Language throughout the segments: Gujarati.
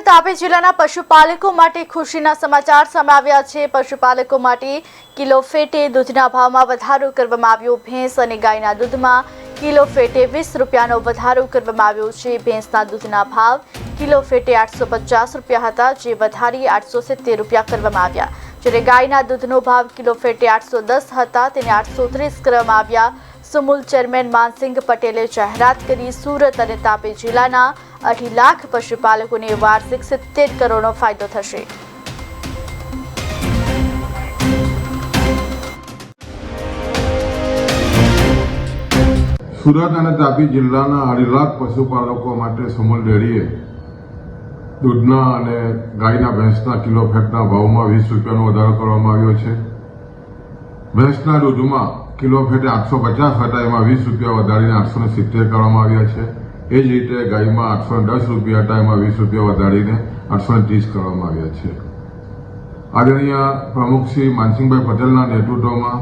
તાપી જિલ્લાના પશુપાલકો માટે ખુશીના સમાચાર સામે આવ્યા છે. પશુપાલકો માટે કિલો ફેટે દૂધના ભાવમાં વધારો કરવામાં આવ્યો. ભેંસ અને ગાયના દૂધમાં કિલો ફેટે વીસ રૂપિયાનો વધારો કરવામાં આવ્યો છે. ભેંસના દૂધના ભાવ કિલો ફેટે આઠસો પચાસ રૂપિયા હતા, જે વધારી આઠસો સિત્તેર રૂપિયા કરવામાં આવ્યા. જ્યારે ગાયના દૂધનો ભાવ કિલો ફેટે આઠસો દસ હતા, તેને આઠસો ત્રીસ કરવામાં આવ્યા. સુમુલ ચેરમેન માનસિંહ પટેલે જાહેરાત કરી, સુરત અને તાપી જિલ્લાના અઢી લાખ પશુપાલકોને વાર્ષિક સિત્તેર કરોડનો ફાયદો થશે. સુરત અને તાપી જિલ્લાના અઢી લાખ પશુપાલકો માટે સુમલ ડેરીએ દૂધના અને ગાયના ભેંસના કિલો ફેટના ભાવમાં વીસ રૂપિયાનો વધારો કરવામાં આવ્યો છે. ભેંસના દૂધમાં કિલો ફેટે આઠસો પચાસ હતા, એમાં વીસ રૂપિયા વધારીને આઠસો સિત્તેર કરવામાં આવ્યા છે. એ જ રીતે ગાયમાં આઠસો દસ રૂપિયા હતા, એમાં વીસ રૂપિયા વધારીને આઠસો ત્રીસ કરવામાં આવ્યા છે. આદરણીય પ્રમુખ શ્રી માનસિંહભાઈ પટેલના નેતૃત્વમાં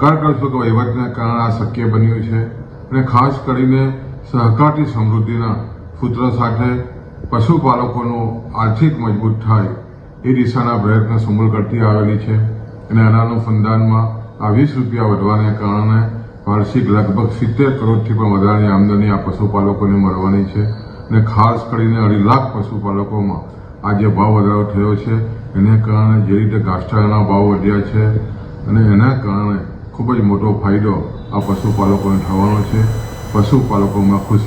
કરકસુક વહીવટને કારણે આ શક્ય બન્યું છે અને ખાસ કરીને સહકારથી સમૃદ્ધિના સૂત્ર સાથે પશુપાલકોનું આર્થિક મજબૂત થાય એ દિશાના પ્રયત્ન સમૂલ કરતી આવેલી છે. અને આના અનુસંધાનમાં આ વીસ રૂપિયા વધવાને કારણે વાર્ષિક લગભગ સિત્તેર કરોડથી પણ વધારાની આમદની આ પશુપાલકોને મળવાની છે. અને ખાસ કરીને અઢી લાખ પશુપાલકોમાં આ જે ભાવ વધારો થયો છે. એને કારણે જે રીતે ઘાસચારાના ભાવ વધ્યા છે અને એના કારણે ખૂબ જ મોટો ફાયદો આ પશુપાલકોને થવાનો છે. પશુપાલકોમાં ખુશી